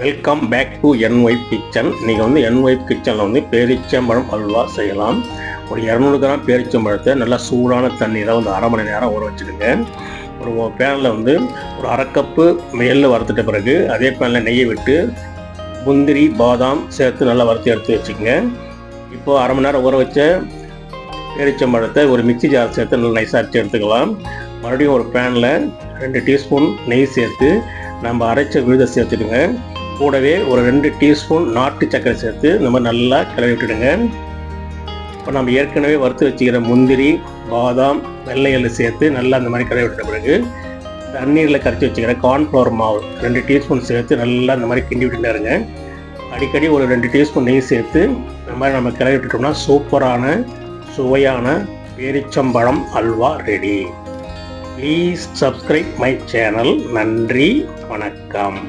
Welcome back to என் wife kitchen நீங்கள் வந்து என் ஒய்ஃப் கிச்சனில் வந்து பேரிச்சம்பழம் அல்வா செய்யலாம். ஒரு இரநூறு கிராம் பேரிச்சம்பழத்தை நல்லா சூடான தண்ணியில் வந்து அரை மணி நேரம் ஊற வச்சுடுங்க. ஒரு பேனில் வந்து ஒரு அரை கப்பு மேலில் வறுத்துட்ட பிறகு அதே பேனில் நெய்யை விட்டு முந்திரி பாதாம் சேர்த்து நல்லா வறுத்து எடுத்து வச்சுக்கோங்க. இப்போது அரை மணி நேரம் ஊற வச்ச பேரிச்சம்பழத்தை ஒரு மிக்சி ஜார் சேர்த்து நல்லா நைஸாக அரைச்சி எடுத்துக்கலாம். மறுபடியும் ஒரு பேனில் ரெண்டு டீஸ்பூன் நெய் சேர்த்து நம்ம அரைச்ச விழுதை சேர்த்துடுங்க. கூடவே ஒரு ரெண்டு டீஸ்பூன் நாட்டு சர்க்கரை சேர்த்து இந்த மாதிரி நல்லா கிளறி விட்டுடுங்க இப்போ நம்ம ஏற்கனவே வறுத்து வச்சுக்கிற முந்திரி பாதாம் வெள்ளை எள்ளு சேர்த்து நல்லா அந்த மாதிரி கிளறி விட்ட பிறகு தண்ணீரில் கரைச்சி வச்சுக்கிற கார்ன்ஃப்ளவர் மாவு ரெண்டு டீஸ்பூன் சேர்த்து நல்லா இந்த மாதிரி கிண்டி விட்டுட்டே இருங்க. அடிக்கடி ஒரு ரெண்டு டீஸ்பூன் நெய் சேர்த்து இந்த மாதிரி நம்ம கிளறி விட்டுட்டோம்னா சூப்பரான சுவையான பேரிச்சம்பழம் halwa ready please subscribe my channel நன்றி வணக்கம்.